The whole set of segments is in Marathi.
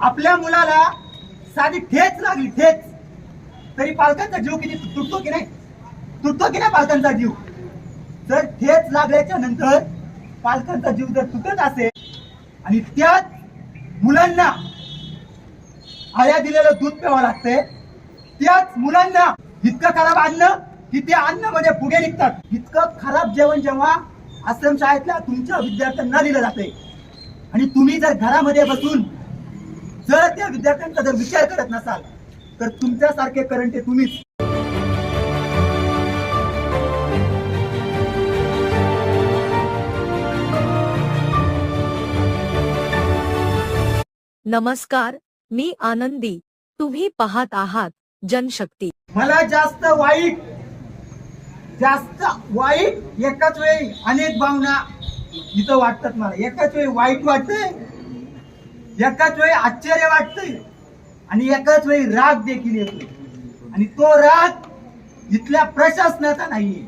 आपल्या मुलाला साधी ठेच लागली ठेच. तरी पालकांचा जीव किती तुटतो की नाही? तुटतो की नाही पालकांचा जीव? जर ठेच लागल्याच्या नंतर पालकांचा जीव जर तुटत असेल आणि त्यात मुलांना आया दिलेलं दूध प्यावं लागतंय त्याच मुलांना इतकं खराब अन्न की ते अन्नमध्ये फुगे निघतात. इतकं खराब जेवण जेव्हा आश्रम शाळेतल्या तुमच्या विद्यार्थ्यांना दिलं जाते आणि तुम्ही जर घरामध्ये बसून जर त्या विद्यार्थ्यांचा जर विचार करत नसाल तर तुमच्यासारखे करंट तुम्हीच. नमस्कार मी आनंदी. तुम्ही पाहत आहात जनशक्ती. मला जास्त वाईट जास्त वाईट एकाच वेळी अनेक भावना इथं वाटतात मला. एकाच वेळी वाईट वाटतंय एकाच वेळी आश्चर्य वाटतंय. आणि एकाच वेळी राग देखील येतोय. आणि तो राग इथल्या प्रशासनाचा नाहीये.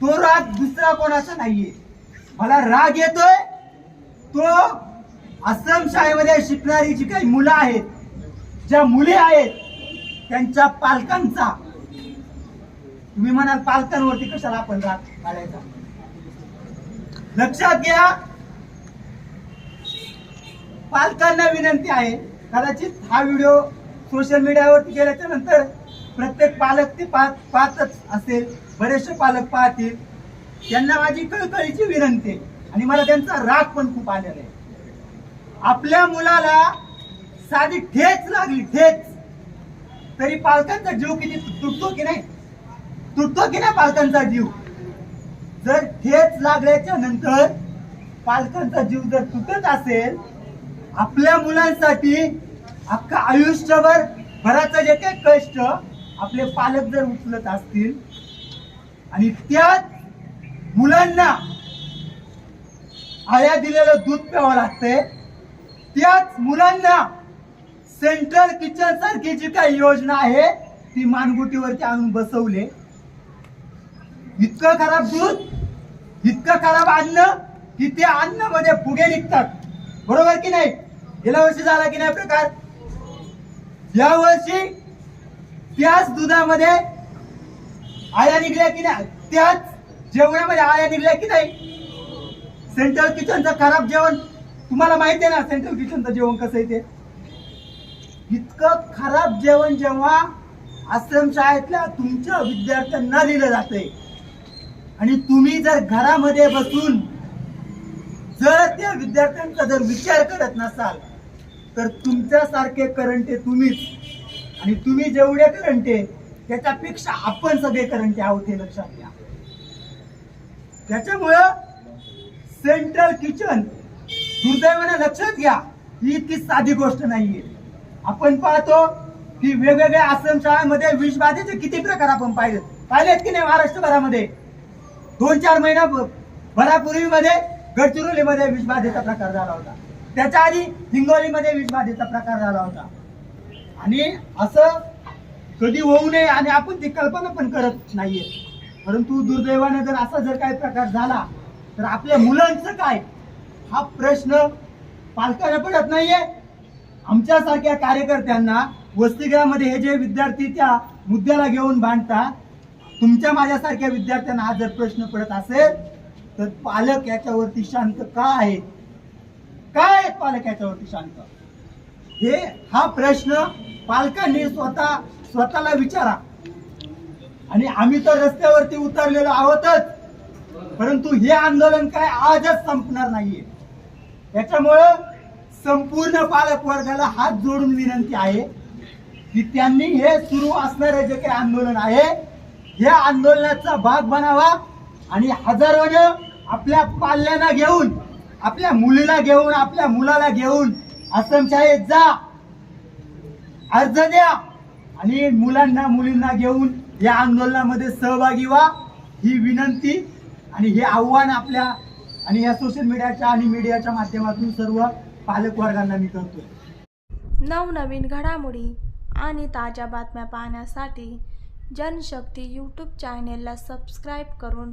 तो राग दुसरा कोणाचा नाहीये. मला राग येतोय. तो आश्रम शाळेमध्ये शिकणारी जी काही मुलं आहेत. ज्या मुली आहेत त्यांच्या पालकांचा. तुम्ही म्हणाल पालकांवरती कशाला आपण राग काढायचा? लक्षात घ्या पालकांना विनंती आहे कदाचित हा व्हिडिओ सोशल मीडियावरती गेल्याच्यानंतर प्रत्येक पालक ते पाहत पाहतच असेल बरेचसे पालक पाहतील. त्यांना माझी कळकळीची विनंती आहे आणि मला त्यांचा राग पण खूप आलेला आहे. आपल्या मुलाला साधी ठेच लागली ठेच. तरी पालकांचा जीव किती तुटतो की नाही? तुटतो की नाही पालकांचा जीव? जर ठेच लागल्याच्या नंतर पालकांचा जीव जर तुटत असेल आपल्या मुलांसाठी अख्खा आयुष्यभर भराचं जे काही कष्ट आपले पालक जर उचलत असतील आणि त्यात मुलांना आया दिलेलं दूध प्यावं लागतंय त्याच मुलांना सेंट्रल किचन सारखी जी काही योजना आहे ती मानगुटीवरती आणून बसवले. इतकं खराब दूध इतकं खराब अन्न की त्या अन्नमध्ये फुगे निघतात. बरोबर की नाही? गेल्या वर्षी झाला की नाही प्रकार? या वर्षी त्याच दुधामध्ये आया निघल्या की नाही? त्याच जेवणामध्ये आया निघल्या की नाही? सेंट्रल किचनचं खराब जेवण तुम्हाला माहिती आहे ना सेंट्रल किचनचं जेवण कसं आहे ते? इतकं खराब जेवण जेव्हा आश्रम शाळेतल्या तुमच्या विद्यार्थ्यांना दिलं जातंय. आणि तुम्ही जर घरामध्ये बसून त्या विद्यार्थ्यांचा जर विचार करत नसाल तर तुमच्यासारखे करंटे तुम्हीच. आणि तुम्ही जेवढे करंटे त्याच्यापेक्षा आपण सगळे करंटे आहोत हे लक्षात घ्या. त्याच्यामुळं सेंट्रल किचन दुर्दैवाने लक्षात घ्या ही इतकी साधी गोष्ट नाहीये. आपण पाहतो की वेगवेगळ्या आश्रम शाळांमध्ये विषबाधेचे किती प्रकार आपण पाहिलेत. पाहिलेत की नाही महाराष्ट्रभरामध्ये? दोन चार महिना भरापूर्वी मध्ये गडचिरोलीमध्ये विषबाधेचा प्रकार झाला होता. त्याच्या आधी हिंगोलीमध्ये विषबाधेचा प्रकार झाला होता. आणि असं कधी होऊ नये आणि आपण ती कल्पना पण करत नाहीये. परंतु दुर्दैवाने जर असा जर काही प्रकार झाला तर आपल्या मुलांचं काय? हा प्रश्न पालकांना पडत नाहीये. आमच्यासारख्या कार्यकर्त्यांना वसतिगृहामध्ये हे जे विद्यार्थी त्या मुद्द्याला घेऊन भांडता तुमच्या माझ्यासारख्या विद्यार्थ्यांना हा जर प्रश्न पडत असेल तर पालक याच्यावरती शांत का आहेत? काय आहेत पालक याच्यावरती शांत? हे हा प्रश्न पालकांनी स्वतः स्वतःला विचारा. आणि आम्ही तर रस्त्यावरती उतरलेलो आहोतच. परंतु हे आंदोलन काय आजच संपणार नाहीये. त्याच्यामुळं संपूर्ण पालक वर्गाला हात जोडून विनंती आहे की त्यांनी हे सुरू असणारे जे काही आंदोलन आहे या आंदोलनाचा भाग बनावा आणि हजारोनं आपल्या पाल्यांना घेऊन आपल्या मुलीला घेऊन आपल्या मुलाला घेऊन आश्रम शाळेत जा. अर्ज द्या आणि मुलांना मुलींना घेऊन या आंदोलनामध्ये सहभागी व्हा. ही विनंती आणि हे आव्हान आपल्या आणि या सोशल मीडियाच्या आणि मीडियाच्या माध्यमातून सर्व पालकवर्गांना मी करतो नवनवीन घडामोडी आणि ताज्या बातम्या पाहण्यासाठी जनशक्ती यूट्यूब चॅनेलला सबस्क्राईब करून